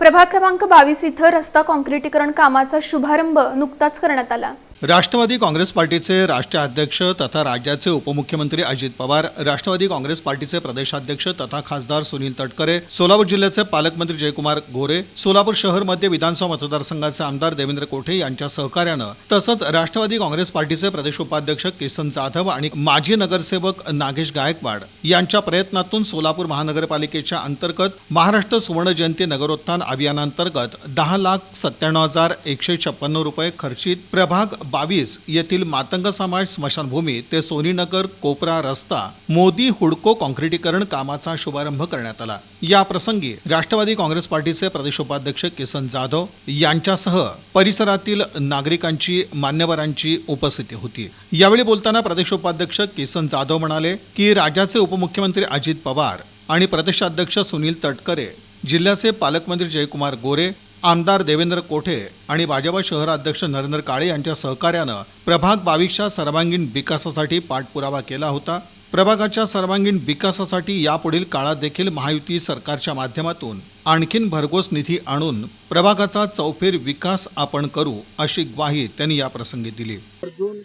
प्रभाग क्रमांक बावीस इथं रस्ता काँक्रिटीकरण कामाचा शुभारंभ नुकताच करण्यात आला. राष्ट्रवादी काँग्रेस पार्टीचे राष्ट्रीय अध्यक्ष तथा राज्याचे उपमुख्यमंत्री अजित पवार राष्ट्रवादी काँग्रेस पार्टीचे प्रदेशाध्यक्ष तथा खासदार सुनील तटकरे सोलापूर जिल्ह्याचे पालकमंत्री जयकुमार गोरे सोलापूर शहर मध्य विधानसभा मतदारसंघाचे आमदार देवेंद्र कोठे यांच्या सहकार्यानं तसंच राष्ट्रवादी काँग्रेस पार्टीचे प्रदेश उपाध्यक्ष किसन जाधव आणि माजी नगरसेवक नागेश गायकवाड यांच्या प्रयत्नातून सोलापूर महानगरपालिकेच्या अंतर्गत महाराष्ट्र सुवर्ण जयंती नगरोत्थान अभियानांतर्गत दहा लाख सत्त्याण्णव हजार एकशे छप्पन्न रुपये खर्चित प्रभाग बावीस येथील मातंग समाज स्मशानभूमी ते सोनीनगर कोपरा रस्ता मोदी हुडको काँक्रिटीकरण कामाचा शुभारंभ करण्यात आला. या प्रसंगी राष्ट्रवादी काँग्रेस पार्टीचे प्रदेश उपाध्यक्ष किसन जाधव यांच्यासह परिसरातील नागरिकांची मान्यवरांची उपस्थिती होती. यावेळी बोलताना प्रदेश उपाध्यक्ष किसन जाधव म्हणाले की राज्याचे उपमुख्यमंत्री अजित पवार आणि प्रदेशाध्यक्ष सुनील तटकरे जिल्ह्याचे पालकमंत्री जयकुमार गोरे आमदार देवेंद्र कोठे आणि भाजपा शहराध्यक्ष नरेंद्र काळे यांच्या सहकार्यानं प्रभाग बावीसच्या सर्वांगीण विकासासाठी पाठपुरावा केला होता. प्रभागाच्या सर्वांगीण विकासासाठी यापुढील काळात देखील महायुती सरकारच्या माध्यमातून आणखीन भरघोस निधी आणून प्रभागाचा चौफेर विकास आपण करू अशी ग्वाही त्यांनी या प्रसंगी दिली. अर्जुन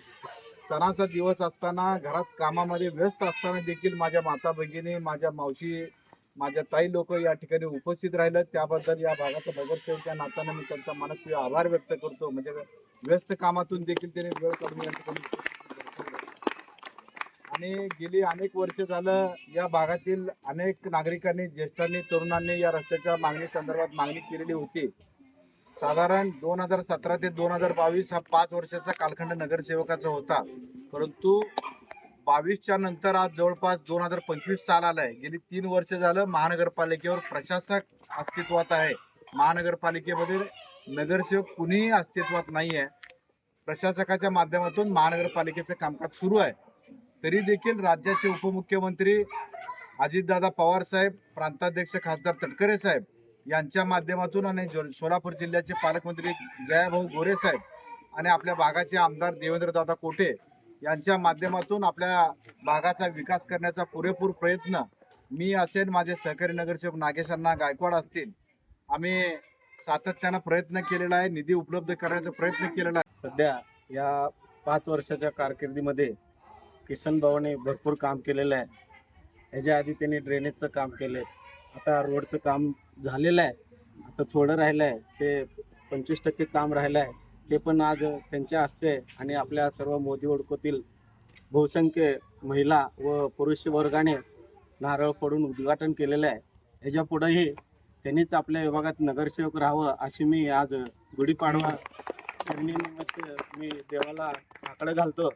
सणाचा दिवस असताना घरात कामामध्ये व्यस्त असताना देखील माझ्या माता भगिनी माझ्या मावशी माझ्या ताई लोक या ठिकाणी उपस्थित राहिलं त्याबद्दल या भागाचं नगरसेवकच्या नाताना नात्यानं मी त्यांचा मनस्वी आभार व्यक्त करतो. म्हणजे व्यस्त कामातून देखील त्यांनी वेळ काढून या ठिकाणी आणि गेली अनेक वर्ष झालं या भागातील अनेक नागरिकांनी ज्येष्ठांनी तरुणांनी या रस्त्याच्या मागणी संदर्भात मागणी केलेली होती. साधारण दोन हजार सतरा ते दोन हजार बावीस हा पाच वर्षाचा कालखंड नगरसेवकाचा होता. परंतु बावीसच्या नंतर आज जवळपास दोन हजार पंचवीस साल आलाय. गेली तीन वर्ष झालं महानगरपालिकेवर प्रशासक अस्तित्वात आहे. महानगरपालिकेमध्ये नगरसेवक कुणीही अस्तित्वात नाही आहे प्रशासकाच्या माध्यमातून महानगरपालिकेचं कामकाज सुरू आहे. तरी देखील राज्याचे उपमुख्यमंत्री अजितदादा पवार साहेब प्रांताध्यक्ष खासदार तटकरे साहेब यांच्या माध्यमातून आणि जो- सोलापूर जिल्ह्याचे पालकमंत्री जयाभाऊ गोरे साहेब आणि आपल्या भागाचे आमदार देवेंद्रदादा कोटे यांच्या माध्यमातून आपल्या भागाचा विकास करण्याचा पुरेपूर प्रयत्न मी असेल माझे सहकारी नगरसेवक नागेशांना गायकवाड असतील. आम्ही सातत्यानं प्रयत्न केलेला आहे निधी उपलब्ध करण्याचा प्रयत्न केलेला आहे. सध्या या पाच वर्षाच्या कारकिर्दीमध्ये किसन भावाने भरपूर काम केलेलं आहे. ह्याच्या आधी त्यांनी ड्रेनेजचं काम केलं आता रोडचं काम झालेलं आहे. आता थोडं राहिलं आहे ते पंचवीस टक्के काम राहिलं आहे ते पण आज त्यांच्या हस्ते आणि आपल्या सर्व मोदी ओळखतील बहुसंख्य महिला व पुरुष वर्गाने नारळ फोडून उद्घाटन केलेलं आहे. ह्याच्या पुढेही त्यांनीच आपल्या विभागात नगरसेवक राहावं अशी मी आज गुढीपाडवा निमित्त मी देवाला आकडं घालतो.